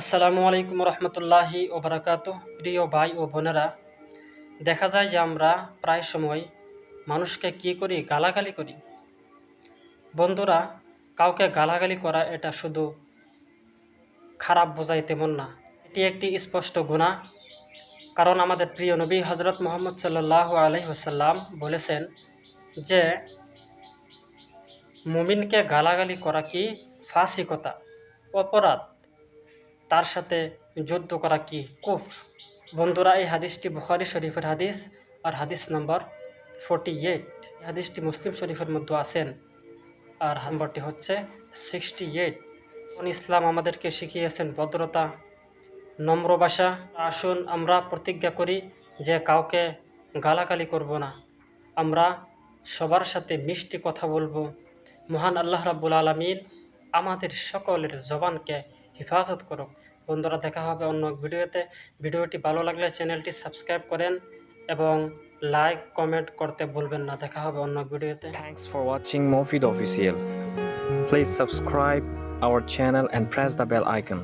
আসসালামু আলাইকুম রহমতুল্লাহি ওবরাকাত প্রিয় ভাই ও বোনেরা, দেখা যায় যে আমরা প্রায় সময় মানুষকে কি করি? গালাগালি করি। বন্ধুরা, কাউকে গালাগালি করা এটা শুধু খারাপ বোঝায় তেমন না, এটি একটি স্পষ্ট গুণা কারণ আমাদের প্রিয় নবী হজরত মোহাম্মদ সাল্লাহ আলহিহাসাল্লাম বলেছেন যে, মুমিনকে গালাগালি করা কি ফাসিকতা, অপরাধ? তার সাথে যুদ্ধ করা কি কুফ বন্ধুরা, এই হাদিসটি বুখারি শরীফের হাদিস আর হাদিস নম্বর ফোরটি এইট হাদিসটি মুসলিম শরীফের মধ্যে আছেন। আর নম্বরটি হচ্ছে সিক্সটি এইট ইসলাম আমাদেরকে শিখিয়েছেন ভদ্রতা, নম্র আসুন আমরা প্রতিজ্ঞা করি যে কাউকে গালাগালি করব না। আমরা সবার সাথে মিষ্টি কথা বলব। মহান আল্লাহ রাব্বুল আলমিন আমাদের সকলের জবানকে হেফাজত করুক। বন্ধুরা, দেখা হবে অন্য ভিডিওতে। ভিডিওটি ভালো লাগলে চ্যানেলটি সাবস্ক্রাইব করেন এবং লাইক, কমেন্ট করতে ভুলবেন না। দেখা হবে অন্য ভিডিওতে। Thanks for watching Mofid official please subscribe our channel and press the bell icon.